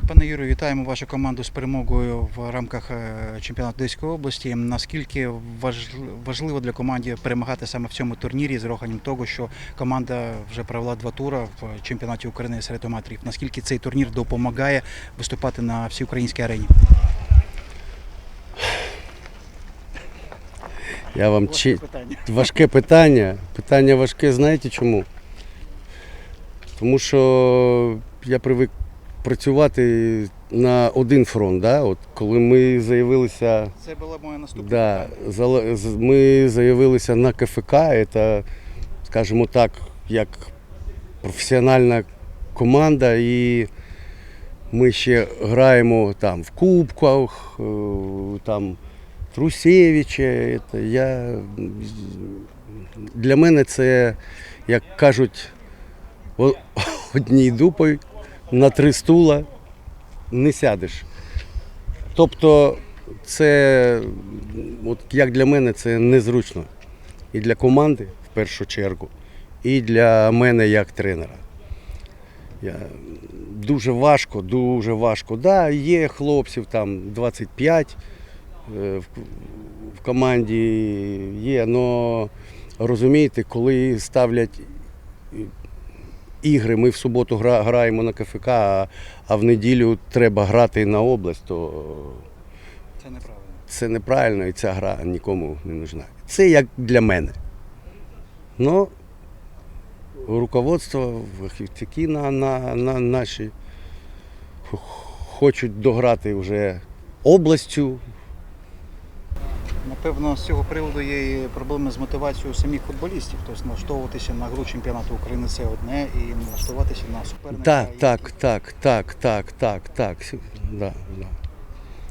Е, Пане Юрію, вітаємо вашу команду з перемогою в рамках е, чемпіонату Одеської області. Наскільки важливо для команди перемагати саме в цьому турнірі з рахуванням того, що команда вже провела два тури в чемпіонаті України серед аматорів? Наскільки цей турнір допомагає виступати на всеукраїнській арені? Я вам чи... питання. важке питання. Питання важке, знаєте чому? Тому що я привик працювати на один фронт. Да? От коли ми заявилися, Це було моє наступне да, питання. ми заявилися на КФК, це, скажімо так, як професіональна команда, і ми ще граємо там в Кубках, е, там Трусєвича. Я... Для мене це, як кажуть, одній дупою на три стула не сядеш. Тобто це, от як для мене, це незручно. І для команди в першу чергу, і для мене як тренера. Я, дуже важко, дуже важко. Да, є хлопців там 25 е, в, в команді є, але розумієте, коли ставлять ігри, ми в суботу гра, граємо на КФК, а, а в неділю треба грати на область, то Це неправильно. це неправильно і ця гра нікому не нужна. Це як для мене. Ну, руководство, фахівці на, на, на наші хочуть дограти вже областю. Напевно, з цього приводу є і проблеми з мотивацією самих футболістів. Тобто налаштовуватися на гру чемпіонату України це одне, і налаштуватися на суперника. Так, так, так, так, так, так, так. Да, да.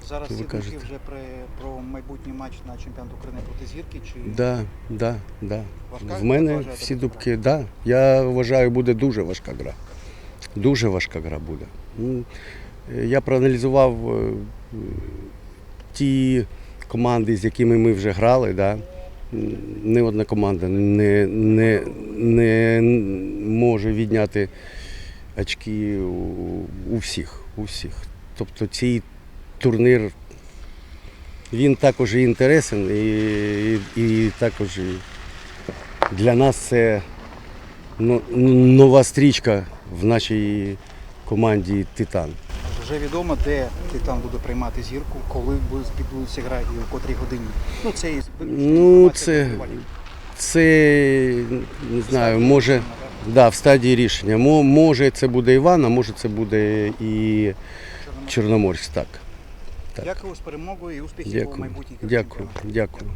Зараз ви ці думки кажете. вже при, про майбутній матч на чемпіонат України проти зірки чи Да, да, да. важка В мене всі дубки, да. Я вважаю, буде дуже важка гра. Дуже важка гра буде. Я проаналізував е, ті команди, з якими ми вже грали. Да. Ні одна команда не, не, не може відняти очки у, у всіх. У всіх. Тобто цей турнір він також і інтересен, і, і, і також і для нас це ну, нова стрічка в нашій команді Титан. Вже відомо, де Титан буде приймати зірку, коли буде- відбудеться гра і у котрій годині. Ну, це Ну, це, це не знаю, може, да, в стадії рішення. Може це буде Іван, а може це буде і Чорноморськ. Так. так. Дякую з перемогою і успіхів у майбутніх Дякую. Дякую.